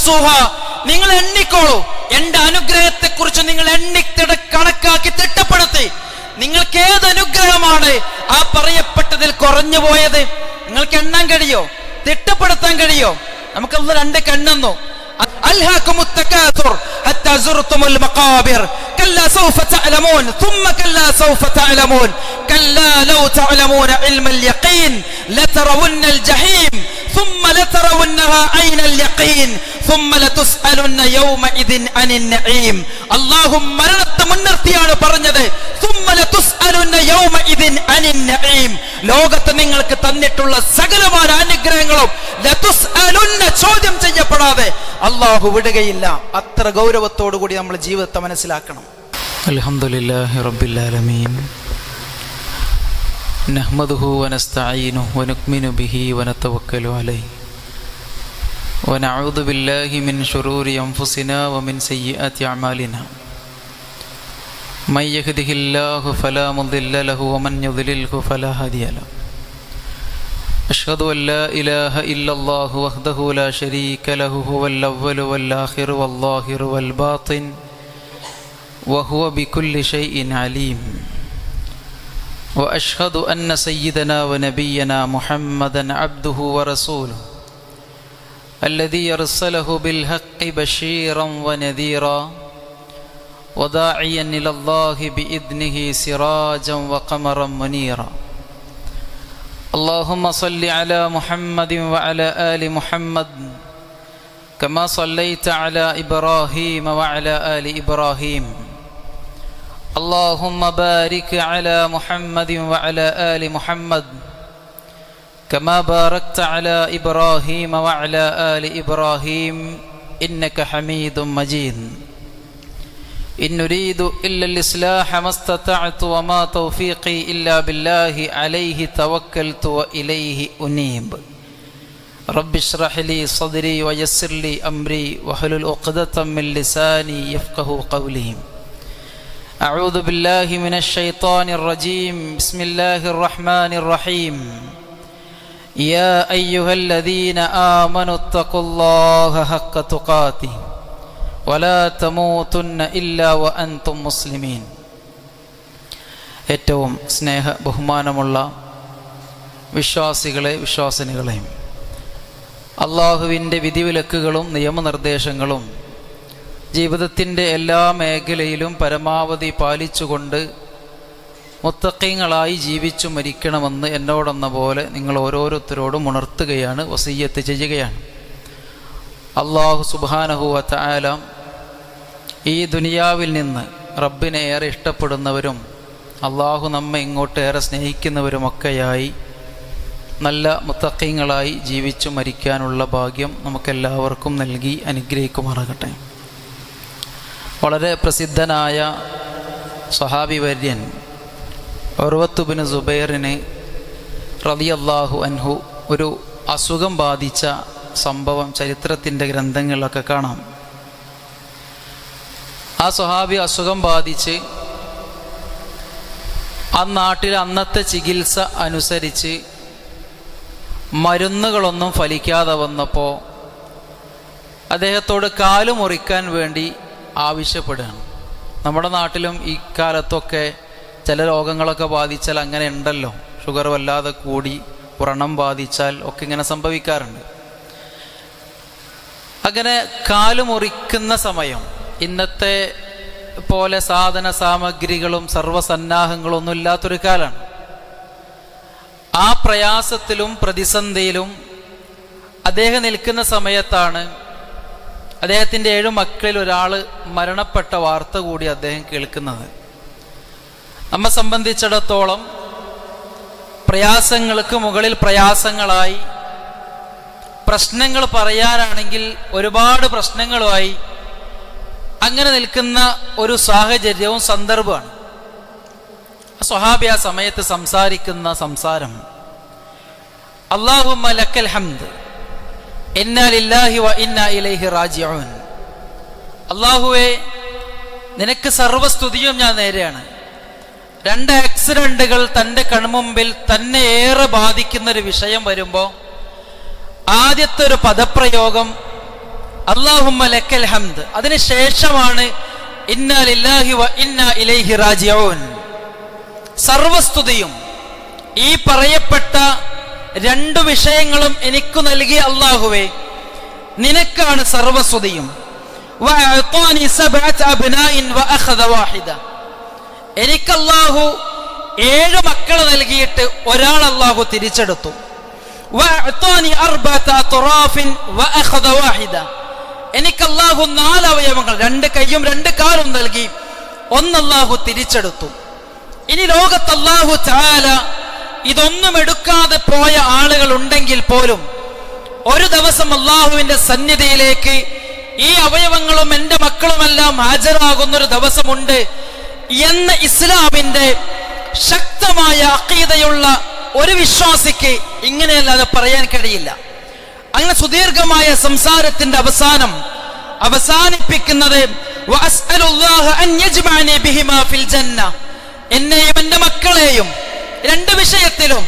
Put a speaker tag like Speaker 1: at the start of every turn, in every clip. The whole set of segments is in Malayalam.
Speaker 1: വഹ്സുഹ. നിങ്ങൾ എണ്ണിക്കോളൂ എന്റെ അനുഗ്രഹത്തെ കുറിച്ച് നിങ്ങൾ എണ്ണി തിട- കണക്കാക്കി തിട്ടപ്പെടുത്തി നിങ്ങൾക്ക് ഏത് അനുഗ്രഹമാണ് ആ പറയപ്പെട്ടതിൽ കുറഞ്ഞു പോയത് നിങ്ങൾക്ക് എണ്ണാൻ കഴിയോ തിട്ടപ്പെടുത്താൻ കഴിയോ നമുക്കൊന്ന് രണ്ട് കണ്ണെന്നു ألهاكم التكاثر حتى زرتم المقابر كلا سوف تعلمون ثم كلا سوف تعلمون كلا لو تعلمون علم اليقين لترون الجحيم ثم لترونها عين اليقين ثم لتسألن يومئذ عن النعيم اللهم മരണത്തെ മുൻനിർത്തിയാണ് പറഞ്ഞത് ثم لتسألن يومئذ عن النعيم ലോകത്ത് നിങ്ങൾക്ക് തന്നിട്ടുള്ള സകലമായ അനുഗ്രഹങ്ങളും ലതുസ്അലുന്ന ചോദ്യം ചെയ്യപ്പെടാതെ അള്ളാഹു വിടുകയില്ല അത്ര ഗൗരവത്തോടു കൂടി നമ്മൾ ജീവിതത്തെ മനസ്സിലാക്കണം
Speaker 2: الحمد لله رب العالمين نحمده ونستعينه ونؤمن به ونتوكل عليه ونعوذ بالله من شرور أنفسنا ومن سيئات أعمالنا. من يهده الله فلا مضل له ومن يضلله فلا هادي له. أشهد أن لا إله إلا الله وحده لا شريك له هو الأول والآخر والظاهر والباطن وهو بكل شيء عليم. وأشهد أن سيدنا ونبينا محمدا عبده ورسوله. الذي ارسله بالحق بشيرا ونذيرا وداعيا إلى الله بإذنه سراجا وقمرا منيرا. اللهم صل على محمد وعلى آل محمد كما صليت على إبراهيم وعلى آل إبراهيم. اللهم بارك على محمد وعلى آل محمد كما باركت على إبراهيم وعلى آل إبراهيم إنك حميد مجيد. إن نريد إلا الإصلاح ما استطعت وما توفيقي إلا بالله عليه توكلت وإليه أنيب. رب اشرح لي صدري ويسر لي أمري واحلل عقدة من لساني يفقه قولي. أعوذ بالله من الشيطان الرجيم. بسم الله الرحمن الرحيم. يا أيها الذين آمنوا اتقوا الله حق تقاته ولا تموتن إلا وأنتم مسلمين ഏറ്റവും സ്നേഹ ബഹുമാനമുള്ള വിശ്വാസികളെ വിശ്വാസിനികളെയും അള്ളാഹുവിൻ്റെ വിധിവിലക്കുകളും നിയമനിർദ്ദേശങ്ങളും ജീവിതത്തിൻ്റെ എല്ലാ മേഖലയിലും പരമാവധി പാലിച്ചുകൊണ്ട് മുത്തക്കീങ്ങളായി ജീവിച്ചു മരിക്കണമെന്ന് എന്നോടെന്ന പോലെ നിങ്ങൾ ഓരോരുത്തരോടും ഉണർത്തുകയാണ് വസീയത്ത് ചെയ്യുകയാണ്. അള്ളാഹു സുബാനഹുവ തായാല ഈ ദുനിയാവിൽ നിന്ന് റബ്ബിനെ ഏറെ ഇഷ്ടപ്പെടുന്നവരും അള്ളാഹു നമ്മെ ഇങ്ങോട്ട് ഏറെ സ്നേഹിക്കുന്നവരുമൊക്കെയായി നല്ല മുത്തക്കീങ്ങളായി ജീവിച്ചു മരിക്കാനുള്ള ഭാഗ്യം നമുക്കെല്ലാവർക്കും നൽകി അനുഗ്രഹിക്കുമാറാകട്ടെ. വളരെ പ്രസിദ്ധനായ സ്വഹാബി വര്യൻ സുബൈറിനെ അള്ളാഹു അൻഹു ഒരു അസുഖം ബാധിച്ച സംഭവം ചരിത്രത്തിന്റെ ഗ്രന്ഥങ്ങളിലൊക്കെ കാണാം. ആ സ്വഹാബി അസുഖം ബാധിച്ച് ആ നാട്ടിൽ അന്നത്തെ ചികിത്സ അനുസരിച്ച് മരുന്നുകളൊന്നും ഫലിക്കാതെ വന്നപ്പോൾ അദ്ദേഹത്തോട് കാലു മുറിക്കാൻ വേണ്ടി ആവശ്യപ്പെടുകയാണ്. നമ്മുടെ നാട്ടിലും ഈ കാലത്തൊക്കെ ചില രോഗങ്ങളൊക്കെ ബാധിച്ചാൽ അങ്ങനെ ഉണ്ടല്ലോ. ഷുഗർ വല്ലാതെ കൂടി വ്രണം ബാധിച്ചാൽ ഒക്കെ ഇങ്ങനെ സംഭവിക്കാറുണ്ട്. അങ്ങനെ കാൽ മുറിക്കുന്ന സമയം ഇന്നത്തെ പോലെ സാധന സാമഗ്രികളും സർവസന്നാഹങ്ങളും ഒന്നും ഇല്ലാത്തൊരു കാലമാണ് ആ പ്രയാസത്തിലും പ്രതിസന്ധിയിലും അദ്ദേഹം നിൽക്കുന്ന സമയത്താണ് അദ്ദേഹത്തിന്റെ ഏഴു മക്കളിൽ ഒരാൾ മരണപ്പെട്ട വാർത്ത കൂടി അദ്ദേഹം കേൾക്കുന്നത്. നമ്മെ സംബന്ധിച്ചിടത്തോളം പ്രയാസങ്ങൾക്ക് മുകളിൽ പ്രയാസങ്ങളായി പ്രശ്നങ്ങൾ പറയാനാണെങ്കിൽ ഒരുപാട് പ്രശ്നങ്ങളുമായി അങ്ങനെ നിൽക്കുന്ന ഒരു സാഹചര്യവും സന്ദർഭമാണ്. സ്വഹാബി ആ സമയത്ത് സംസാരിക്കുന്ന സംസാരം അള്ളാഹുമ്മ ലക്കൽ ഹംദ് ഇന്നാലില്ലാഹി വ ഇന്നാ ഇലൈഹി റാജിഊൻ. അള്ളാഹുവെ നിനക്ക് സർവസ്തുതിയും ഞാൻ നേരെയാണ്. രണ്ട് ആക്സിഡന്റുകൾ തന്റെ കൺമുമ്പിൽ തന്നെ ഏറെ ബാധിക്കുന്ന ഒരു വിഷയം വരുമ്പോൾ ആദ്യത്തെ ഒരു പദപ്രയോഗം
Speaker 1: അള്ളാഹുമ്മ ലക്കൽ ഹംദ്. അതിനുശേഷമാണ് ഇന്ന ലില്ലാഹി വ ഇലൈഹി സർവസ്തുതിയും ഈ പറയപ്പെട്ട രണ്ടു വിഷയങ്ങളും എനിക്ക് നൽകിയ അള്ളാഹുവേ നിനക്കാണ് സർവസ്തുതിയും. എനിക്ക് അല്ലാഹു ഏഴ് മക്കളെ നൽകിയിട്ട് ഒരാൾ അല്ലാഹു തിരിച്ചെടുത്തു എനിക്ക് അല്ലാഹു നാല് അവയവങ്ങൾ രണ്ട് കൈയും രണ്ട് കാലും നൽകി ഒന്ന് അല്ലാഹു തിരിച്ചെടുത്തു. ഇനി ലോകത്ത് അല്ലാഹു ചാല ഇതൊന്നും എടുക്കാതെ പോയ ആളുകൾ ഉണ്ടെങ്കിൽ പോലും ഒരു ദിവസം അള്ളാഹുവിന്റെ സന്നിധിയിലേക്ക് ഈ അവയവങ്ങളും എന്റെ മക്കളുമെല്ലാം ഹാജരാകുന്ന ഒരു ദിവസമുണ്ട് എന്ന് ഇസ്ലാമിന്റെ ശക്തമായ അക്കീതയുള്ള ഒരു വിശ്വാസിക്ക് ഇങ്ങനെയല്ലാതെ പറയാൻ കഴിയില്ല. അങ്ങനെ സുദീർഘമായ സംസാരത്തിന്റെ അവസാനം അവസാനിപ്പിക്കുന്നത്. എന്നെയും എന്റെ മക്കളെയും രണ്ട് വിഷയത്തിലും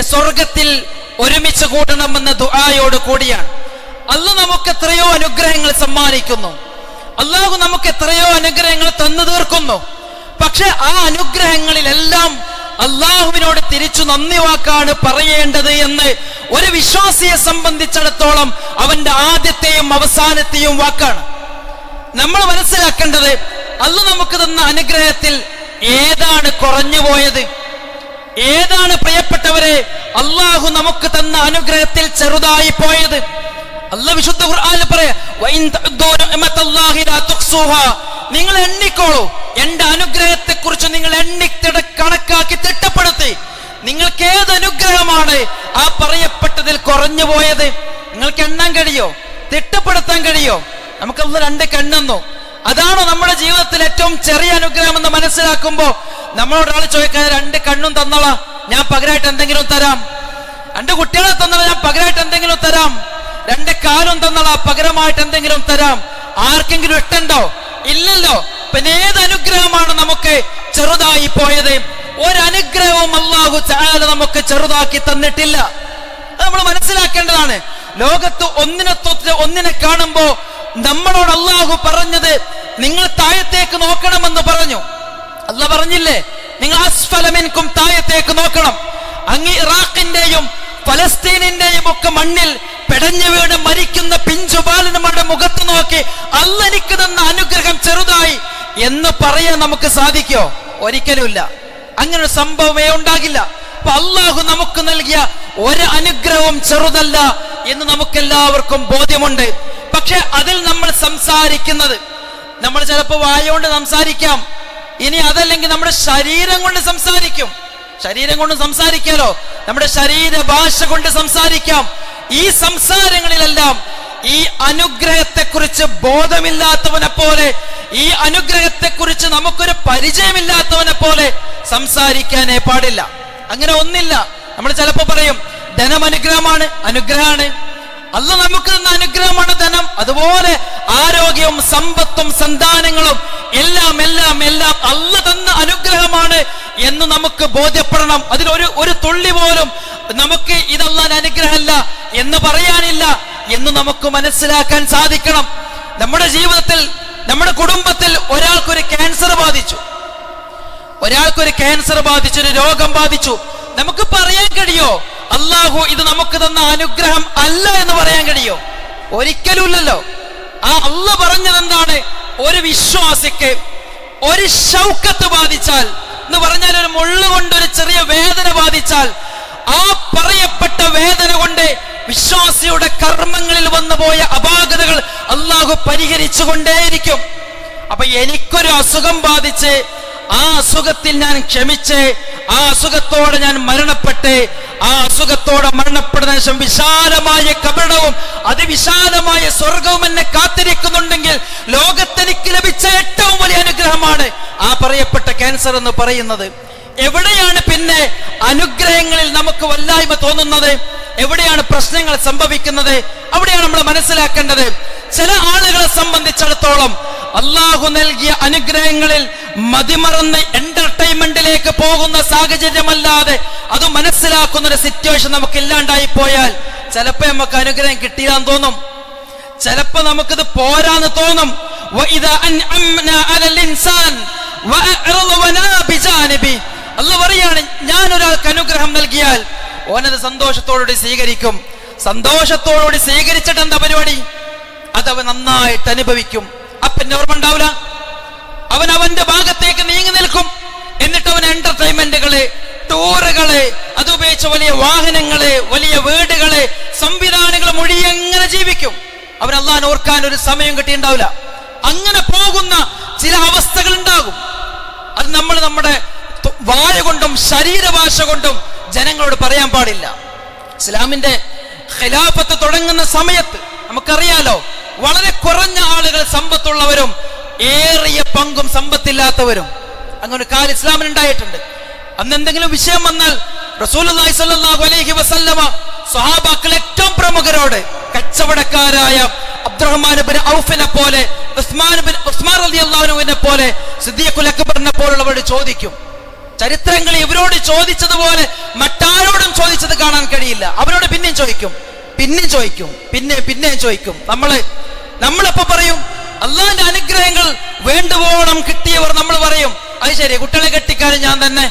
Speaker 1: സ്വർഗത്തിൽ ഒരുമിച്ച് കൂടണമെന്ന ദുആയോട് കൂടിയാണ്. അല്ല നമുക്ക് എത്രയോ അനുഗ്രഹങ്ങൾ സമ്മാനിക്കുന്നു. അല്ലാഹു നമുക്ക് എത്രയോ അനുഗ്രഹങ്ങൾ തന്നു തീർക്കുന്നു. പക്ഷെ ആ അനുഗ്രഹങ്ങളിലെല്ലാം അള്ളാഹുവിനോട് തിരിച്ചു നന്ദി വാക്കാണ് പറയേണ്ടത് എന്ന് ഒരു വിശ്വാസിയെ സംബന്ധിച്ചിടത്തോളം അവന്റെ ആദ്യത്തെയും അവസാനത്തെയും വാക്കാണ്. നമ്മൾ മനസ്സിലാക്കേണ്ടത് അല്ല നമുക്ക് തന്ന അനുഗ്രഹത്തിൽ ഏതാണ് കുറഞ്ഞു പോയത്? ഏതാണ് പ്രിയപ്പെട്ടവരെ അള്ളാഹു നമുക്ക് തന്ന അനുഗ്രഹത്തിൽ ചെറുതായി പോയത്? അല്ല വിശുദ്ധ ഖുർആനിൽ പറയാ. നിങ്ങൾ എണ്ണിക്കോളൂ. എന്റെ അനുഗ്രഹത്തെ കുറിച്ച് നിങ്ങൾ എണ്ണിത്തിട കണക്കാക്കി തിട്ടപ്പെടുത്തി. നിങ്ങൾക്ക് ഏത് അനുഗ്രഹമാണ് ആ പറയപ്പെട്ടതിൽ കുറഞ്ഞു പോയത്? നിങ്ങൾക്ക് എണ്ണാൻ കഴിയോ? തിട്ടപ്പെടുത്താൻ കഴിയോ? നമുക്കന്ന് രണ്ട് കണ്ണെന്നു. അതാണോ നമ്മുടെ ജീവിതത്തിൽ ഏറ്റവും ചെറിയ അനുഗ്രഹം എന്ന് മനസ്സിലാക്കുമ്പോ നമ്മളോട് ഒരാൾ ചോദിക്കാൻ രണ്ട് കണ്ണും തന്നോളാ. ഞാൻ പകരമായിട്ട് എന്തെങ്കിലും തരാം. രണ്ട് കുട്ടികളെ തന്നോളാ ഞാൻ പകരമായിട്ട് എന്തെങ്കിലും തരാം. രണ്ട് കാലും തന്നോളാ പകരമായിട്ട് എന്തെങ്കിലും തരാം. ആർക്കെങ്കിലും ഇട്ടുണ്ടോ ഇല്ലല്ലോ. പിന്നെ ഏത് അനുഗ്രഹമാണ് നമുക്ക് ചെറുതായി പോയത്? ഒരനുഗ്രഹവും അള്ളാഹു ചാല നമുക്ക് ചെറുതാക്കി തന്നിട്ടില്ല. നമ്മൾ മനസ്സിലാക്കേണ്ടതാണ്. ലോകത്ത് ഒന്നിനെ തൊട്ട് ഒന്നിനെ കാണുമ്പോ നമ്മളോട് അള്ളാഹു പറഞ്ഞത് നിങ്ങൾ താഴത്തേക്ക് നോക്കണമെന്ന് പറഞ്ഞു. അല്ല പറഞ്ഞില്ലേ? നിങ്ങൾ അസ്ഫലമെൻകും താഴത്തേക്ക് നോക്കണം. അങ്ങ് ഇറാഖിന്റെയും ഫലസ്തീനിന്റെയും ഒക്കെ മണ്ണിൽ പെടഞ്ഞു വീണ് മരിക്കുന്ന പിഞ്ചുബാലന്മാരുടെ മുഖത്ത് നോക്കി അല്ലെനിക്ക് തന്ന അനുഗ്രഹം ചെറുതായി എന്ന് പറയാൻ നമുക്ക് സാധിക്കോ? ഒരിക്കലുമില്ല. അങ്ങനെ ഒരു സംഭവമേ ഉണ്ടാകില്ല. അപ്പൊ അള്ളാഹു നമുക്ക് നൽകിയ ഒരു അനുഗ്രഹവും ചെറുതല്ല എന്ന് നമുക്കെല്ലാവർക്കും ബോധ്യമുണ്ട്. പക്ഷെ അതിൽ നമ്മൾ സംസാരിക്കുന്നത് നമ്മൾ ചിലപ്പോൾ കൊണ്ട് സംസാരിക്കാം. ഇനി അതല്ലെങ്കിൽ നമ്മുടെ ശരീരം കൊണ്ട് സംസാരിക്കും. ശരീരം കൊണ്ട് സംസാരിക്കാലോ? നമ്മുടെ ശരീര ഭാഷ കൊണ്ട് സംസാരിക്കാം. ഈ സംസാരങ്ങളിലെല്ലാം ഈ അനുഗ്രഹത്തെക്കുറിച്ച് ബോധമില്ലാത്തവനെ പോലെ ഈ അനുഗ്രഹത്തെക്കുറിച്ച് നമുക്കൊരു പരിചയമില്ലാത്തവനെ പോലെ സംസാരിക്കാനേ പാടില്ല. അങ്ങനെ ഒന്നില്ല. നമ്മൾ ചിലപ്പോ പറയും ധനം അനുഗ്രഹമാണ് അനുഗ്രഹമാണ്. അല്ല നമുക്ക് തന്ന അനുഗ്രഹമാണ് ധനം. അതുപോലെ ആരോഗ്യവും സമ്പത്തും സന്താനങ്ങളും എല്ലാം എല്ലാം എല്ലാം അല്ല തന്ന അനുഗ്രഹമാണ് എന്ന് നമുക്ക് ബോധ്യപ്പെടണം. അതിലൊരു ഒരു തുള്ളി പോലും നമുക്ക് ഇതല്ലാൻ അനുഗ്രഹമല്ല എന്ന് പറയാനില്ല എന്ന് നമുക്ക് മനസ്സിലാക്കാൻ സാധിക്കണം. നമ്മുടെ ജീവിതത്തിൽ നമ്മുടെ കുടുംബത്തിൽ ഒരാൾക്കൊരു ക്യാൻസർ ബാധിച്ചു. ഒരാൾക്കൊരു ക്യാൻസർ ബാധിച്ചു ഒരു രോഗം ബാധിച്ചു. നമുക്ക് പറയാൻ കഴിയോ? അള്ളാഹു ഇത് നമുക്ക് തന്ന അനുഗ്രഹം അല്ല എന്ന് പറയാൻ കഴിയോ? ഒരിക്കലും ഇല്ലല്ലോ ആ അല്ല പറഞ്ഞത് എന്താണ് ഒരു വിശ്വാസിക്ക് ഒരു ശൗക്കത്ത് ബാധിച്ചാൽ എന്ന് പറഞ്ഞാൽ ഒരു മുള്ളു കൊണ്ട് ഒരു ചെറിയ വേദന ബാധിച്ചാൽ ആ പറയപ്പെട്ട വേദന കൊണ്ട് വിശ്വാസിയുടെ കർമ്മങ്ങളിൽ വന്നു പോയ അപാകതകൾ അള്ളാഹു പരിഹരിച്ചു കൊണ്ടേയിരിക്കും അപ്പൊ എനിക്കൊരു അസുഖം ബാധിച്ച് ആ അസുഖത്തിൽ ഞാൻ ക്ഷമിച്ച് ആ അസുഖത്തോടെ ഞാൻ മരണപ്പെട്ട് ആ അസുഖത്തോടെ മരണപ്പെടുന്ന ശേഷം വിശാലമായ കപടവും അതിവിശാലമായ സ്വർഗവും എന്നെ കാത്തിരിക്കുന്നുണ്ടെങ്കിൽ ലോകത്തെനിക്ക് ലഭിച്ച ഏറ്റവും വലിയ അനുഗ്രഹമാണ് ആ പറയപ്പെട്ട ക്യാൻസർ എന്ന് പറയുന്നത്. എവിടെയാണ് പിന്നെ അനുഗ്രഹങ്ങളിൽ നമുക്ക് വല്ലായ്മ തോന്നുന്നത്? എവിടെയാണ് പ്രശ്നങ്ങൾ സംഭവിക്കുന്നത്? അവിടെയാണ് നമ്മൾ മനസ്സിലാക്കേണ്ടത്. ചില ആളുകളെ സംബന്ധിച്ചിടത്തോളം അള്ളാഹു നൽകിയ അനുഗ്രഹങ്ങളിൽ മതിമറന്ന് എന്റർടൈൻമെന്റിലേക്ക് പോകുന്ന സാഹചര്യമല്ലാതെ അത് മനസ്സിലാക്കുന്ന ഒരു സിറ്റുവേഷൻ നമുക്ക് ഇല്ലാണ്ടായി പോയാൽ ചിലപ്പോൾ നമുക്ക് അനുഗ്രഹം കിട്ടിയില്ലാന്ന് തോന്നും. ചിലപ്പോൾ നമുക്കിത് പോരാന്ന് തോന്നും. അല്ല പറയാണ് ഞാൻ ഒരാൾക്ക് അനുഗ്രഹം നൽകിയാൽ ഓനത് സന്തോഷത്തോടുകൂടി സ്വീകരിക്കും. സന്തോഷത്തോടുകൂടി സ്വീകരിച്ചിട്ട് എന്താ പരിപാടി? അതവൻ നന്നായിട്ട് അനുഭവിക്കും. അപ്പന്റെ ഓർമ്മ ഉണ്ടാവില്ല അവൻ അവന്റെ ഭാഗത്തേക്ക് നീങ്ങി നിൽക്കും. എന്നിട്ട് അവൻ എന്റർടൈൻമെന്റുകൾ ടൂറുകൾ അതുപയോഗിച്ച് വലിയ വാഹനങ്ങൾ വലിയ വീടുകൾ സംവിധാനങ്ങൾ മൊഴിയെങ്ങനെ ജീവിക്കും. അവൻ അള്ളാൻ ഓർക്കാൻ ഒരു സമയം കിട്ടിയിട്ടുണ്ടാവില്ല. അങ്ങനെ പോകുന്ന ചില അവസ്ഥകൾ ഉണ്ടാകും അത് നമ്മൾ നമ്മുടെ വായ കൊണ്ടും ശരീരഭാഷ കൊണ്ടും ജനങ്ങളോട് പറയാൻ പാടില്ല. ഇസ്ലാമിന്റെ ഖിലാഫത്ത് തുടങ്ങുന്ന സമയത്ത് നമുക്കറിയാലോ വളരെ കുറഞ്ഞ ആളുകൾ സമ്പത്തുള്ളവരും ഏറിയ പങ്കും സമ്പത്തില്ലാത്തവരും. അങ്ങനെ കാര്യം ഇസ്ലാമിന് ഉണ്ടായിട്ടുണ്ട്. അന്ന് എന്തെങ്കിലും വിഷയം വന്നാൽ സ്വല്ലല്ലാഹു അലൈഹി വസല്ലമ സ്വഹാബാക്കൾ ഏറ്റവും പ്രമുഖരോട് കച്ചവടക്കാരായ അബ്ദുറഹ്മാൻ ബിൻ പോലെ ഉസ്മാൻ ബിൻ ഉസ്മാൻ റളിയല്ലാഹുവിനെ പോലെ സിദ്ദീഖുൽ പോലുള്ളവരോട് ചോദിക്കും. ചരിത്രങ്ങൾ ഇവരോട് ചോദിച്ചതുപോലെ മറ്റാരോടും ചോദിച്ചത് കാണാൻ കഴിയില്ല. അവരോട് പിന്നെയും ചോദിക്കും. പിന്നെയും ചോദിക്കും. പിന്നെ പിന്നെയും ചോദിക്കും. നമ്മൾ നമ്മളിപ്പോ പറയും അള്ളാന്റെ അനുഗ്രഹങ്ങൾ വേണ്ടുവോളം കിട്ടിയവർ നമ്മൾ പറയും. അത് ശരി. കുട്ടികളെ കെട്ടിക്കാനും ഞാൻ തന്നെ.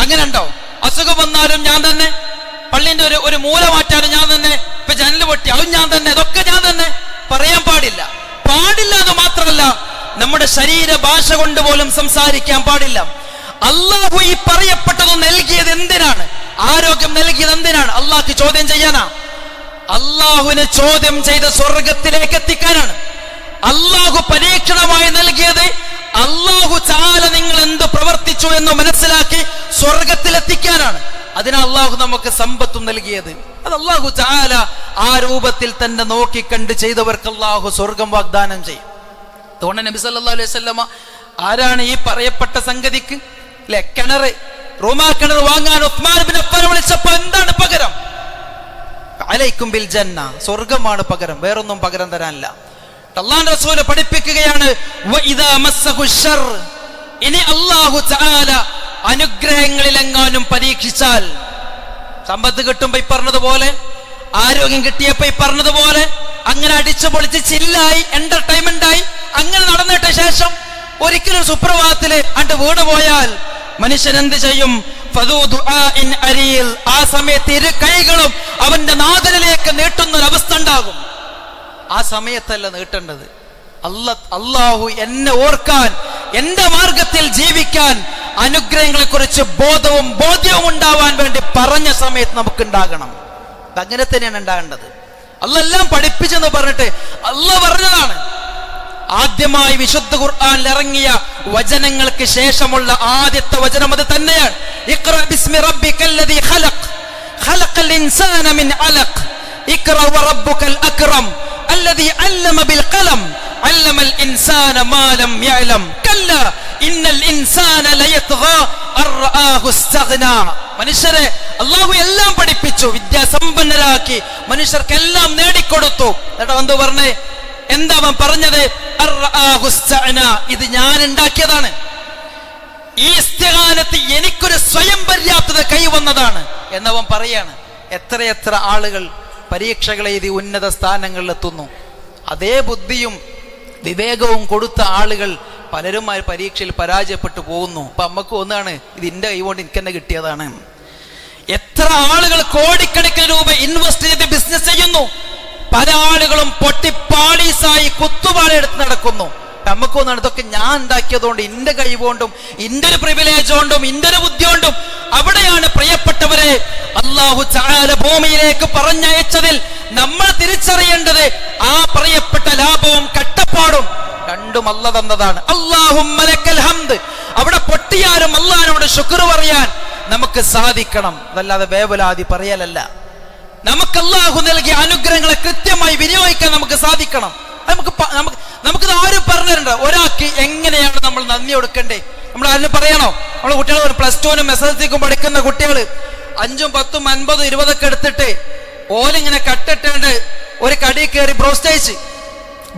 Speaker 1: അങ്ങനെ ഉണ്ടോ? അസുഖം വന്നാലും ഞാൻ തന്നെ. പള്ളിന്റെ ഒരു ഒരു മൂല മാറ്റാനും ഞാൻ തന്നെ. ഇപ്പൊ ജനൽ പൊട്ടി അതും ഞാൻ തന്നെ. ഇതൊക്കെ ഞാൻ തന്നെ. പറയാൻ പാടില്ല. പാടില്ല എന്ന് മാത്രമല്ല നമ്മുടെ ശരീര ഭാഷ കൊണ്ട് പോലും സംസാരിക്കാൻ പാടില്ല. അള്ളാഹു ഈ പറയപ്പെട്ടത് നൽകിയത് എന്തിനാണ്? ആരോഗ്യം നൽകിയത് എന്തിനാണ്? അള്ളാഹ്ക്ക് ചോദ്യം ചെയ്യാനാ? അള്ളാഹുവിനെ ചോദ്യം ചെയ്ത സ്വർഗത്തിലേക്ക് എത്തിക്കാനാണ്. അള്ളാഹു പരീക്ഷണമായി നൽകിയത് അള്ളാഹു ചാല നിങ്ങൾ എന്ത് പ്രവർത്തിച്ചു എന്ന് മനസ്സിലാക്കി സ്വർഗത്തിലെത്തിക്കാനാണ്. അതിനാ അള്ളാഹു നമുക്ക് സമ്പത്തും നൽകിയത്. അത് അള്ളാഹു ചാല ആ രൂപത്തിൽ തന്നെ നോക്കിക്കണ്ട് ചെയ്തവർക്ക് അള്ളാഹു സ്വർഗം വാഗ്ദാനം ചെയ്യും. അതുകൊണ്ട് നബി സല്ലാ അലൈഹി വസല്ലമ ആരാണ് ഈ പറയപ്പെട്ട സംഗതിക്ക്? അല്ലെ കിണറ് റോമാ കിണർ വാങ്ങാൻ ഉസ്മാൻ വിളിച്ചപ്പോ എന്താണ് പകരം? അലൈക്കും ബിൽ ജന്ന. സ്വർഗമാണ് പകരം. വേറൊന്നും പകരം തരാനില്ല. അള്ളാൻ റസൂൽ പഠിപ്പിക്കുകയാണ്. ഇനി അള്ളാഹു തആല അനുഗ്രഹങ്ങളിലെങ്ങാനും പരീക്ഷിച്ചാൽ സമ്പത്ത് കിട്ടുമ്പോ ഈ പറഞ്ഞതുപോലെ ആരോഗ്യം കിട്ടിയപ്പോ ഈ പറഞ്ഞതുപോലെ അങ്ങനെ അടിച്ചു പൊളിച്ച് ചില്ലായി എന്റർടൈൻമെന്റ് ആയി അങ്ങനെ നടന്നിട്ട് ശേഷം ഒരിക്കലും സുപ്രഭാതത്തിൽ അണ്ട് വീട് പോയാൽ മനുഷ്യൻ എന്ത് ചെയ്യും. ആ സമയത്ത് ഇരു കൈകളും അവന്റെ നാദനിലേക്ക് നീട്ടുന്ന ഒരു അവസ്ഥ ഉണ്ടാകും. ആ സമയത്തല്ല നീട്ടേണ്ടത്. അല്ല അള്ളാഹു എന്നെ ഓർക്കാൻ എന്റെ മാർഗത്തിൽ ജീവിക്കാൻ അനുഗ്രഹങ്ങളെ കുറിച്ച് ബോധവും ബോധ്യവും ഉണ്ടാവാൻ വേണ്ടി പറഞ്ഞ സമയത്ത് നമുക്ക് ഉണ്ടാകണം അങ്ങനെ തന്നെയാണ് ഉണ്ടാകേണ്ടത്. അല്ലെല്ലാം പഠിപ്പിച്ചെന്ന് പറഞ്ഞിട്ട് അല്ല പറഞ്ഞതാണ്. ആദ്യമായി വിശുദ്ധ ഖുർആനിൽ ഇറങ്ങിയ വചനങ്ങൾക്ക് ശേഷമുള്ള ആദ്യത്തെ വചനം അത് തന്നെയാണ് ഇഖ്റ ബിസ്മി റബ്ബിക്കല്ലദീ ഖലഖ് ഖലഖൽ ഇൻസാന മിൻ അലഖ് ഇഖ്റ വറബ്ബുക്കൽ അക്റം الذي علم بالقلم علم الإنسان ما لم يعلم كلا إن الإنسان ليطغى أن رآه استغنى മനുഷ്യരെ അള്ളാഹു എല്ലാം പഠിപ്പിച്ചു വിദ്യാസമ്പന്നരാക്കി മനുഷ്യർക്ക് എല്ലാം നേടിക്കൊടുത്തു എന്നിട്ട് എന്തു പറഞ്ഞേ എന്താ അവൻ പറഞ്ഞത്. ഇത് ഞാൻ ഉണ്ടാക്കിയതാണ്. ഈ ഇസ്തിഹാനത്ത് എനിക്കൊരു സ്വയം പര്യാപ്തത കൈവന്നതാണ് എന്നവൻ പറയാണ്. എത്രയെത്ര ആളുകൾ പരീക്ഷകൾ എഴുതി ഉന്നത സ്ഥാനങ്ങളിൽ എത്തുന്നു അതേ ബുദ്ധിയും വിവേകവും കൊടുത്ത ആളുകൾ പലരും ആ പരീക്ഷയിൽ പരാജയപ്പെട്ടു പോകുന്നു. അപ്പൊ അമ്മയ്ക്ക് ഒന്നാണ് ഇത് എന്റെ കൈകൊണ്ട് എനിക്ക് തന്നെ കിട്ടിയതാണ്. എത്ര ആളുകൾ കോടിക്കണക്കിന് രൂപ ഇൻവെസ്റ്റ് ചെയ്ത് ബിസിനസ് ചെയ്യുന്നു. പല ആളുകളും പൊട്ടിപ്പാളീസായി കുത്തുപാളെടുത്ത് നടക്കുന്നു. നമുക്ക് ഒന്നാണ് ഇതൊക്കെ ഞാൻ ഉണ്ടാക്കിയതുകൊണ്ട് ഇന്റെ കഴിവുകൊണ്ടും ഇന്റെ ഒരു പ്രിവിലേജ് കൊണ്ടും ഇന്റെ ഒരു ബുദ്ധി കൊണ്ടും അവിടെയാണ് പ്രിയപ്പെട്ടവരെ അള്ളാഹു ചാല ഭൂമിയിലേക്ക് പറഞ്ഞയച്ചതിൽ നമ്മൾ തിരിച്ചറിയേണ്ടത് ആ പറയപ്പെട്ട ലാഭവും കട്ടപ്പാടും രണ്ടും അല്ല തന്നതാണ്. അള്ളാഹും ഹംദ്. അവിടെ പൊട്ടിയാലും അള്ളാഹിനോട് ശുക്ർ പറയാൻ നമുക്ക് സാധിക്കണം. അതല്ലാതെ വേവലാതി പറയലല്ല. നമുക്ക് അള്ളാഹു നൽകിയ അനുഗ്രഹങ്ങളെ കൃത്യമായി വിനിയോഗിക്കാൻ നമുക്ക് സാധിക്കണം. നമുക്ക് നമുക്ക് നമുക്കിത് ആരും പറഞ്ഞിട്ടുണ്ട്. ഒരാൾക്ക് എങ്ങനെയാണ് നമ്മൾ നന്ദി കൊടുക്കണ്ടേ നമ്മൾ ആരും പറയണോ? നമ്മൾ കുട്ടികൾ പ്ലസ് ടുവിനും എസ് എസ് സിക്കും പഠിക്കുന്ന കുട്ടികൾ അഞ്ചും പത്തും അൻപതും ഇരുപതൊക്കെ എടുത്തിട്ട് ഓലിങ്ങനെ കട്ടിട്ടുണ്ട് ഒരു കടി കയറി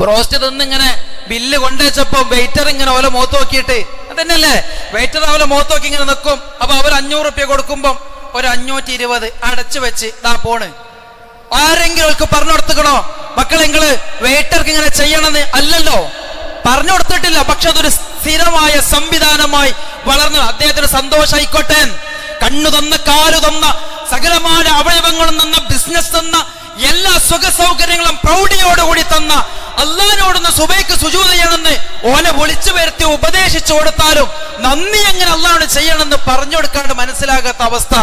Speaker 1: ബ്രോസ്റ്റ് തിന്ന് ഇങ്ങനെ ബില്ല് കൊണ്ടുവച്ചപ്പോ വെയിറ്റർ ഇങ്ങനെ ഓല മുഖത്ത് നോക്കിയിട്ട് അതന്നെയല്ലേ? വെയിറ്റർ ഓല മുഖത്ത് നോക്കി ഇങ്ങനെ നിൽക്കും അപ്പൊ അവർ അഞ്ഞൂറ് റുപ്യ കൊടുക്കുമ്പം ഒരു അഞ്ഞൂറ്റി ഇരുപത് അടച്ചു വെച്ച് ദാ പോണ്. ആരെങ്കിലും അവർക്ക് പറഞ്ഞു കൊടുത്തുക്കണോ? മക്കളെ വെയിറ്റർക്ക് ഇങ്ങനെ ചെയ്യണമെന്ന് അല്ലല്ലോ. പറഞ്ഞു കൊടുത്തിട്ടില്ല പക്ഷെ അതൊരു സ്ഥിരമായ സംവിധാനമായി വളർന്നു അദ്ദേഹത്തിന് സന്തോഷമായിക്കോട്ടെ കണ്ണു തന്ന കാലു തന്ന സകലമായ അവയവങ്ങളും തന്ന ബിസിനസ് തന്ന എല്ലാ സുഖ സൗകര്യങ്ങളും പ്രൗഢിയോടുകൂടി തന്ന അള്ളഹാനോടൊന്ന് സുബൈക്ക് സുജൂ ചെയ്യണമെന്ന് ഓനെ വിളിച്ചു വരുത്തി ഉപദേശിച്ചു കൊടുത്താലും നന്ദി എങ്ങനെ അള്ളഹാനോട് ചെയ്യണമെന്ന് പറഞ്ഞു കൊടുക്കാണ്ട് മനസ്സിലാകാത്ത അവസ്ഥ.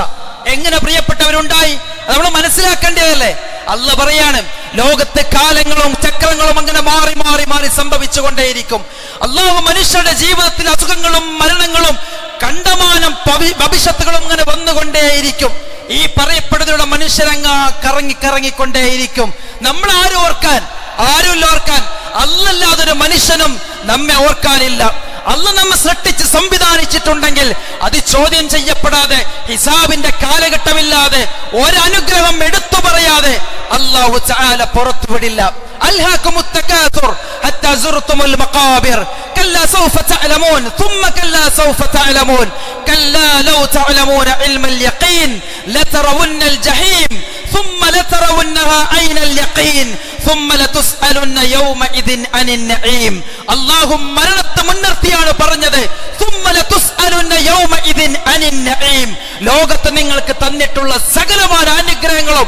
Speaker 1: എങ്ങനെ പ്രിയപ്പെട്ടവരുണ്ടായി? നമ്മൾ മനസ്സിലാക്കേണ്ടതല്ലേ? അല്ല പറയാണ് ലോകത്തെ കാലങ്ങളും ചക്രങ്ങളും അങ്ങനെ മാറി മാറി മാറി സംഭവിച്ചുകൊണ്ടേയിരിക്കും. അള്ളാഹു മനുഷ്യരുടെ ജീവിതത്തിൽ അസുഖങ്ങളും മരണങ്ങളും കണ്ടമാനം ഭവി- ഭവിഷ്യത്തുകളും അങ്ങനെ വന്നുകൊണ്ടേയിരിക്കും. ഈ പറയപ്പെടുന്നതിലൂടെ മനുഷ്യരങ്ങ കറങ്ങി കറങ്ങിക്കൊണ്ടേയിരിക്കും. നമ്മൾ ആരും ഓർക്കാൻ? ആരുമില്ല ഓർക്കാൻ അല്ലല്ലാതൊരു മനുഷ്യനും നമ്മെ ഓർക്കാനില്ല അല്ല നമ്മെ സൃഷ്ടിച്ച് സംവിധാനിച്ചിട്ടുണ്ടെങ്കിൽ അത് ചോദ്യം ചെയ്യപ്പെടാതെ ഹിസാബിന്റെ കാലഘട്ടമില്ലാതെ ഒരനുഗ്രഹം എടുത്തു പറയാതെ അള്ളാഹു ചാല പുറത്തുവിടില്ല ألهاكم التكاثر حتى زرتم المقابر كلا سوف تعلمون ثم كلا سوف تعلمون كلا لو تعلمون علم اليقين لترون الجحيم അള്ളാഹു മരണത്തെ മുൻനിർത്തിയാണ് പറഞ്ഞത്. ലോകത്ത് നിങ്ങൾക്ക് തന്നിട്ടുള്ള സകലമായ അനുഗ്രഹങ്ങളും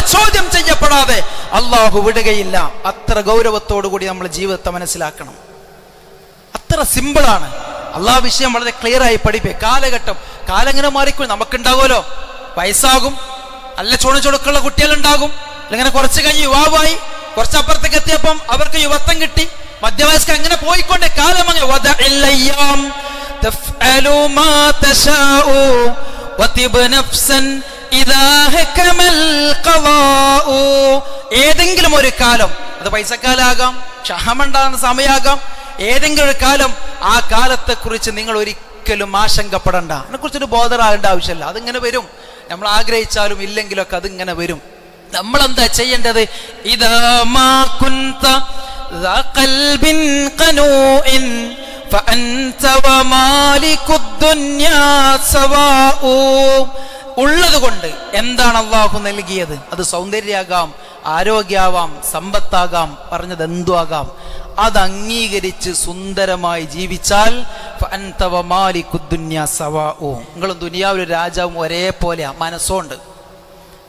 Speaker 1: ചോദ്യം ചെയ്യപ്പെടാതെ അള്ളാഹു വിടുകയില്ല. അത്ര ഗൗരവത്തോടു കൂടി നമ്മൾ ജീവിതത്തെ മനസ്സിലാക്കണം. അത്ര സിമ്പിളാണ്. അള്ളാഹ് വിഷയം വളരെ ക്ലിയർ ആയി പഠിപ്പേ കാലഘട്ടം കാലങ്ങനെ മാറിക്കോ നമുക്കുണ്ടാകുമല്ലോ വയസ്സാകും. നല്ല ചുണു ചുടുക്കുള്ള കുട്ടികളുണ്ടാകും. അല്ലെങ്കിൽ കുറച്ച് കഴിഞ്ഞ് യുവാവായി. കുറച്ചപ്പുറത്തേക്ക് എത്തിയപ്പം അവർക്ക് യുവത്വം കിട്ടി. മധ്യവയസ്ക അങ്ങനെ പോയിക്കൊണ്ടേ കാലം ഏതെങ്കിലും ഒരു കാലം അത് പൈസക്കാലാകാം ക്ഷഹമുണ്ടാകുന്ന സമയമാകാം ഏതെങ്കിലും ഒരു കാലം ആ കാലത്തെ കുറിച്ച് നിങ്ങൾ ഒരിക്കലും ആശങ്കപ്പെടണ്ട. അതിനെ കുറിച്ചൊരു ബോധറാകേണ്ട ആവശ്യമില്ല. അതിങ്ങനെ വരും. നമ്മൾ ആഗ്രഹിച്ചാലും ഇല്ലെങ്കിലൊക്കെ അതിങ്ങനെ വരും. നമ്മൾ എന്താ ചെയ്യേണ്ടത് ഉള്ളത് കൊണ്ട് എന്താണ് അള്ളാഹു നൽകിയത്? അത് സൗന്ദര്യാകാം ആരോഗ്യാവാം സമ്പത്താകാം പറഞ്ഞത് എന്തു ആകാം അത് അംഗീകരിച്ച് സുന്ദരമായി ജീവിച്ചാൽ. നിങ്ങളും ദുനിയാവിലും രാജാവും ഒരേപോലെയാ. മനസ്സോണ്ട്.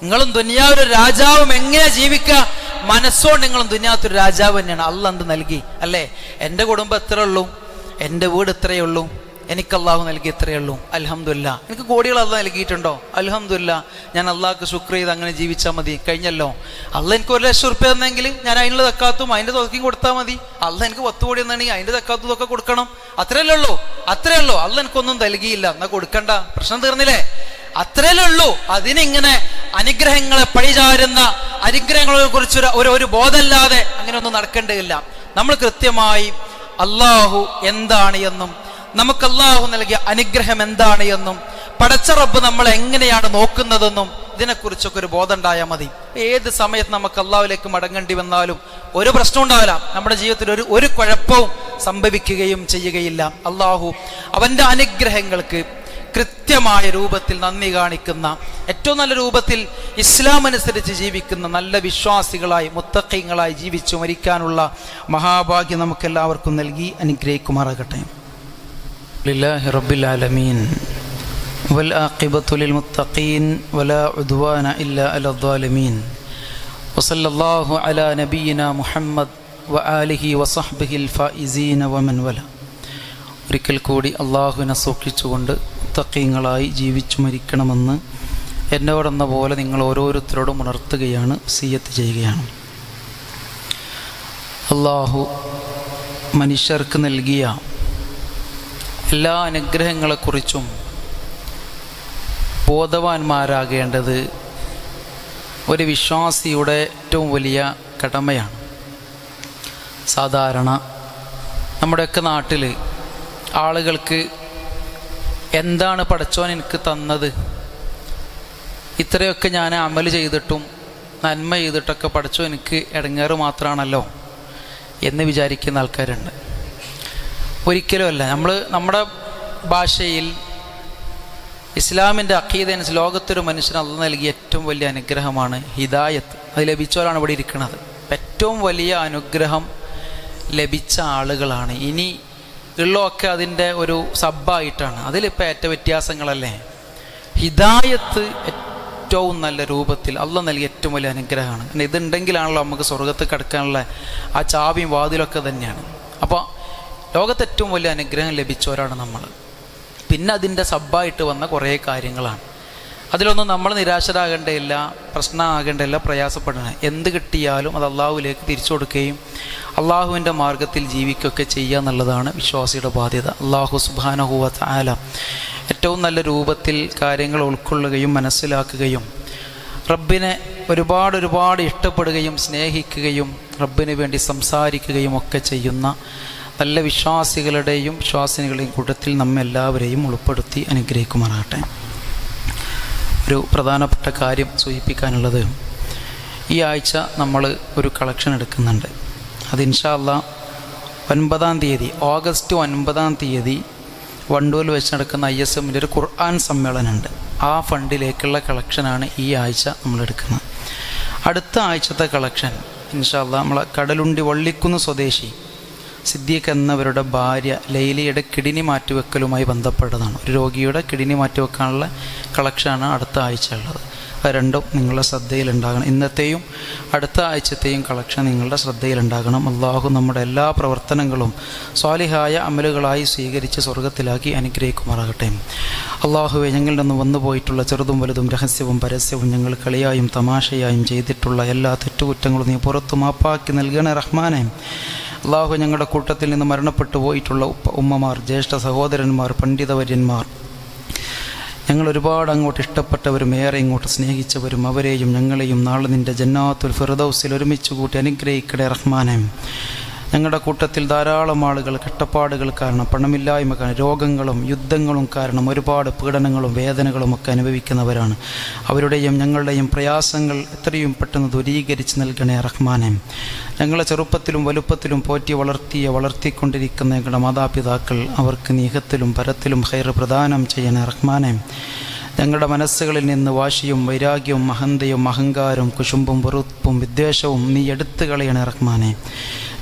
Speaker 1: നിങ്ങളും ദുനിയാവിലെ രാജാവും എങ്ങനെ ജീവിക്കുക? മനസ്സോണ്ട് നിങ്ങളും ദുനിയാത്തൊരു രാജാവ് തന്നെയാണ്. അല്ല എന്ത് നൽകി? അല്ലേ? എന്റെ കുടുംബം എത്ര ഉള്ളൂ എന്റെ വീട് ഇത്രയേ ഉള്ളൂ എനിക്ക് അള്ളാഹു നൽകി ഇത്രയേ ഉള്ളൂ. അലഹമില്ല എനിക്ക് കോടികൾ അള്ളാഹ് നൽകിയിട്ടുണ്ടോ? അലഹമില്ല ഞാൻ അള്ളാഹ്ക്ക് ശുക്ര ചെയ്ത് അങ്ങനെ ജീവിച്ചാൽ മതി. കഴിഞ്ഞല്ലോ. അല്ല എനിക്ക് ഒരു ലക്ഷം റുപ്യ തന്നെങ്കിൽ ഞാൻ അതിനുള്ള തക്കാത്തും അതിന്റെ തുകയും കൊടുത്താൽ മതി. അല്ല എനിക്ക് പത്ത് കോടി തന്നെങ്കിൽ അതിന്റെ തക്കാത്തും ഒക്കെ കൊടുക്കണം. അത്രയല്ലേ ഉള്ളൂ. അത്രയേ ഉള്ളൂ. അല്ല എനിക്കൊന്നും നൽകിയില്ല. എന്നാ കൊടുക്കണ്ട. പ്രശ്നം തീർന്നില്ലേ? അത്രയല്ലേ ഉള്ളൂ. അതിനിങ്ങനെ അനുഗ്രഹങ്ങളെ പഴിചാരുന്ന അനുഗ്രഹങ്ങളെ കുറിച്ച് ഒരു ഒരു ബോധമല്ലാതെ അങ്ങനെ ഒന്നും നടക്കേണ്ടതില്ല. നമ്മൾ കൃത്യമായി അള്ളാഹു എന്താണ് എന്നും നമുക്ക് അള്ളാഹു നൽകിയ അനുഗ്രഹം എന്താണ് എന്നും പടച്ച റബ്ബ് നമ്മളെ എങ്ങനെയാണ് നോക്കുന്നതെന്നും ഇതിനെക്കുറിച്ചൊക്കെ ഒരു ബോധം ഉണ്ടായാൽ മതി. ഏത് സമയത്ത് നമുക്ക് അള്ളാഹുലേക്ക് മടങ്ങേണ്ടി വന്നാലും ഒരു പ്രശ്നം ഉണ്ടാവില്ല. നമ്മുടെ ജീവിതത്തിൽ ഒരു ഒരു കുഴപ്പവും സംഭവിക്കുകയും ചെയ്യുകയില്ല. അള്ളാഹു അവന്റെ അനുഗ്രഹങ്ങൾക്ക് കൃത്യമായ രൂപത്തിൽ നന്ദി കാണിക്കുന്ന ഏറ്റവും നല്ല രൂപത്തിൽ ഇസ്ലാം അനുസരിച്ച് ജീവിക്കുന്ന നല്ല വിശ്വാസികളായി മുത്തക്കൈങ്ങളായി ജീവിച്ചു മരിക്കാനുള്ള മഹാഭാഗ്യം നമുക്കെല്ലാവർക്കും നൽകി അനുഗ്രഹിക്കുമാറാകട്ടെ.
Speaker 2: لله رب العالمين والآقبة للمتقين ولا عدوان إلا على الظالمين وصلى الله على نبينا محمد وآله وصحبه الفائزين ومن ولا ഒരിക്കൽ കൂടി അള്ളാഹുവിനെ സൂക്ഷിച്ചുകൊണ്ട് മുത്തക്കീങ്ങളായി ജീവിച്ചു മരിക്കണമെന്ന് എന്നോടെന്ന പോലെ നിങ്ങൾ ഓരോരുത്തരോടും ഉണർത്തുകയാണ് സീയത്ത് ചെയ്യുകയാണ് അള്ളാഹു മനുഷ്യർക്ക് നൽകിയ എല്ലാ അനുഗ്രഹങ്ങളെക്കുറിച്ചും ബോധവാന്മാരാകേണ്ടത് ഒരു വിശ്വാസിയുടെ ഏറ്റവും വലിയ കടമയാണ്. സാധാരണ നമ്മുടെയൊക്കെ നാട്ടിൽ ആളുകൾക്ക് എന്താണ് പടച്ചോൻ എനിക്ക് തന്നത്? ഇത്രയൊക്കെ ഞാൻ അമൽ ചെയ്തിട്ടും നന്മ ചെയ്തിട്ടൊക്കെ പഠിച്ചോ എനിക്ക് ഇടങ്ങേറ് മാത്രമാണല്ലോ എന്ന് വിചാരിക്കുന്ന ആൾക്കാരുണ്ട്. ഒരിക്കലുമല്ല. നമ്മൾ നമ്മുടെ ഭാഷയിൽ ഇസ്ലാമിന്റെ അക്കീതനുസരിച്ച് ലോകത്തൊരു മനുഷ്യന് അത് നൽകിയ ഏറ്റവും വലിയ അനുഗ്രഹമാണ് ഹിദായത്ത്. അത് ലഭിച്ചവരാണ് ഇവിടെ ഇരിക്കുന്നത്. ഏറ്റവും വലിയ അനുഗ്രഹം ലഭിച്ച ആളുകളാണ്. ഇനി ഉള്ളതൊക്കെ അതിന്റെ ഒരു സബ്ബായിട്ടാണ്. അതിലിപ്പോൾ ഏറ്റ വ്യത്യാസങ്ങളല്ലേ? ഹിദായത്ത് ഏറ്റവും നല്ല രൂപത്തിൽ അല്ല നൽകിയ ഏറ്റവും വലിയ അനുഗ്രഹമാണ്. ഇതുണ്ടെങ്കിലാണല്ലോ നമുക്ക് സ്വർഗത്ത് കിടക്കാനുള്ള ആ ചാവിയും വാതിലൊക്കെ തന്നെയാണ്. അപ്പോൾ ലോകത്ത് ഏറ്റവും വലിയ അനുഗ്രഹം ലഭിച്ചവരാണ് നമ്മൾ. പിന്നെ അതിന്റെ സബ്ബായിട്ട് വന്ന കുറേ കാര്യങ്ങളാണ്. അതിലൊന്നും നമ്മൾ നിരാശരാകേണ്ടയില്ല പ്രശ്നമാകേണ്ടയില്ല പ്രയാസപ്പെടണം എന്ത് കിട്ടിയാലും അത് അള്ളാഹുവിലേക്ക് തിരിച്ചു കൊടുക്കുകയും അള്ളാഹുവിന്റെ മാർഗത്തിൽ ജീവിക്കുകയൊക്കെ ചെയ്യുക എന്നുള്ളതാണ് വിശ്വാസിയുടെ ബാധ്യത. അള്ളാഹു സുബാനഹുവ ആല ഏറ്റവും നല്ല രൂപത്തിൽ കാര്യങ്ങൾ ഉൾക്കൊള്ളുകയും മനസ്സിലാക്കുകയും റബ്ബിനെ ഒരുപാട് ഒരുപാട് ഇഷ്ടപ്പെടുകയും സ്നേഹിക്കുകയും റബ്ബിന് വേണ്ടി സംസാരിക്കുകയും ഒക്കെ ചെയ്യുന്ന നല്ല വിശ്വാസികളുടെയും വിശ്വാസിനികളുടെയും കൂട്ടത്തിൽ നമ്മെല്ലാവരെയും ഉൾപ്പെടുത്തി അനുഗ്രഹിക്കുമാറാകട്ടെ. ഒരു പ്രധാനപ്പെട്ട കാര്യം സൂചിപ്പിക്കാനുള്ളത് ഈ ആഴ്ച നമ്മൾ ഒരു കളക്ഷൻ എടുക്കുന്നുണ്ട്. അത് ഇൻഷാല്ല ഒൻപതാം തീയതി ഓഗസ്റ്റ് ഒൻപതാം തീയതി വണ്ടൂരിൽ വെച്ച് നടക്കുന്ന ഐ എസ് എമ്മിന്റെ ഒരു ഖുർആൻ സമ്മേളനമുണ്ട്. ആ ഫണ്ടിലേക്കുള്ള കളക്ഷനാണ് ഈ ആഴ്ച നമ്മൾ എടുക്കുന്നത്. അടുത്ത ആഴ്ചത്തെ കളക്ഷൻ ഇൻഷാല്ല നമ്മളെ കടലുണ്ടി വള്ളിക്കുന്ന് സ്വദേശി സിദ്ദീഖ് എന്നവരുടെ ഭാര്യ ലൈലിയുടെ കിഡ്നി മാറ്റിവെക്കലുമായി ബന്ധപ്പെട്ടതാണ്. ഒരു രോഗിയുടെ കിഡ്നി മാറ്റിവെക്കാനുള്ള കളക്ഷനാണ് അടുത്ത ആഴ്ച ഉള്ളത് അത് രണ്ടും നിങ്ങളുടെ ശ്രദ്ധയിലുണ്ടാകണം. ഇന്നത്തെയും അടുത്ത ആഴ്ചത്തെയും കളക്ഷൻ നിങ്ങളുടെ ശ്രദ്ധയിലുണ്ടാകണം. അള്ളാഹു നമ്മുടെ എല്ലാ പ്രവർത്തനങ്ങളും സ്വാലിഹായ അമലുകളായി സ്വീകരിച്ച് സ്വർഗത്തിലാക്കി അനുഗ്രഹിക്കുമാറാകട്ടെ. അള്ളാഹുവെ ഞങ്ങളിൽ നിന്ന് വന്നു പോയിട്ടുള്ള ചെറുതും വലുതും രഹസ്യവും പരസ്യവും ഞങ്ങൾ കളിയായും തമാശയായും ചെയ്തിട്ടുള്ള എല്ലാ തെറ്റുകുറ്റങ്ങളും നീ പുറത്തു മാപ്പാക്കി നൽകണേ റഹ്മാനെ. അള്ളാഹു ഞങ്ങളുടെ കൂട്ടത്തിൽ നിന്ന് മരണപ്പെട്ടു പോയിട്ടുള്ള ഉപ്പ ഉമ്മമാർ ജ്യേഷ്ഠ സഹോദരന്മാർ പണ്ഡിതവര്യന്മാർ. ഞങ്ങൾ ഒരുപാട് അങ്ങോട്ട് ഇഷ്ടപ്പെട്ടവരും ഏറെ ഇങ്ങോട്ട് സ്നേഹിച്ചവരും അവരെയും ഞങ്ങളെയും നാളെ നിന്റെ ജന്നാത്തുൽ ഫിറദൌസിൽ ഒരുമിച്ച് കൂട്ടി അനുഗ്രഹിക്കടേ റഹ്മാനെ. ഞങ്ങളുടെ കൂട്ടത്തിൽ ധാരാളം ആളുകൾ കഷ്ടപ്പാടുകൾ കാരണം പണമില്ലായ്മ കാരണം രോഗങ്ങളും യുദ്ധങ്ങളും കാരണം ഒരുപാട് പീഡനങ്ങളും വേദനകളും ഒക്കെ അനുഭവിക്കുന്നവരാണ്. അവരുടെയും ഞങ്ങളുടെയും പ്രയാസങ്ങൾ എത്രയും പെട്ടെന്ന് ദൂരീകരിച്ച് നൽകണേ റഹ്മാനെ. ഞങ്ങളെ ചെറുപ്പത്തിലും വലുപ്പത്തിലും പോറ്റി വളർത്തിയ വളർത്തിക്കൊണ്ടിരിക്കുന്ന ഞങ്ങളുടെ മാതാപിതാക്കൾ അവർക്ക് നീഹത്തിലും പരത്തിലും ഹൈർ പ്രദാനം ചെയ്യണേ റഹ്മാനെ. ഞങ്ങളുടെ മനസ്സുകളിൽ നിന്ന് വാശിയും വൈരാഗ്യവും അഹന്തയും അഹങ്കാരവും കുശുമ്പും വെറുപ്പും വിദ്വേഷവും നീ എടുത്തു കളയണേ റഹ്മാനെ.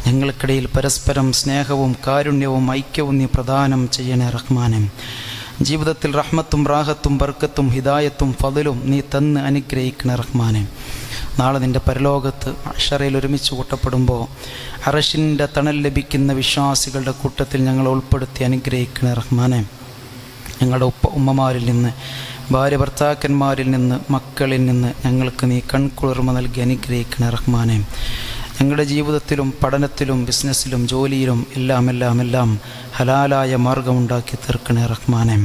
Speaker 2: ഞങ്ങൾക്കിടയിൽ പരസ്പരം സ്നേഹവും കാരുണ്യവും ഐക്യവും നീ പ്രദാനം ചെയ്യണേ റഹ്മാനെ. ജീവിതത്തിൽ റഹ്മത്തും റാഹത്തും ബർക്കത്തും ഹിദായത്തും ഫതിലും നീ തന്ന് അനുഗ്രഹിക്കണ റഹ്മാനെ. നാളെ നിന്റെ പരലോകത്ത് അഷറയിൽ ഒരുമിച്ച് കൂട്ടപ്പെടുമ്പോൾ അറഷിന്റെ തണൽ ലഭിക്കുന്ന വിശ്വാസികളുടെ കൂട്ടത്തിൽ ഞങ്ങൾ ഉൾപ്പെടുത്തി അനുഗ്രഹിക്കണ റഹ്മാനെ. ഞങ്ങളുടെ ഉപ്പ ഉമ്മമാരിൽ നിന്ന് ഭാര്യ ഭർത്താക്കന്മാരിൽ നിന്ന് മക്കളിൽ നിന്ന് ഞങ്ങൾക്ക് നീ കൺകുളിർമ നൽകി അനുഗ്രഹിക്കണ റഹ്മാനെ. ഞങ്ങളുടെ ജീവിതത്തിലും പഠനത്തിലും ബിസിനസ്സിലും ജോലിയിലും എല്ലാം എല്ലാം എല്ലാം ഹലാലായ മാർഗമുണ്ടാക്കി തീർക്കണേ റഹ്മാനെ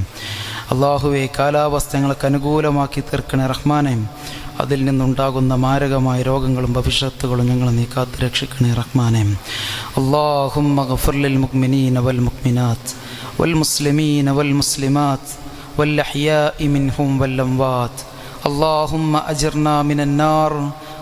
Speaker 2: അള്ളാഹുവെ കാലാവസ്ഥ ഞങ്ങൾക്ക് അനുകൂലമാക്കി തീർക്കണേ റഹ്മാനെ അതിൽ നിന്നുണ്ടാകുന്ന മാരകമായ രോഗങ്ങളും ഭവിഷ്യത്തുകളും ഞങ്ങൾ നീ കാത്തു രക്ഷിക്കണേ റഹ്മാനെ അള്ളാഹും ഗഫുർലിൽ മുക്മിനീന വൽ മുക്മിനാത്ത് والمسلمين والمسلمات والأحياء منهم والأموات اللهم أجرنا من النار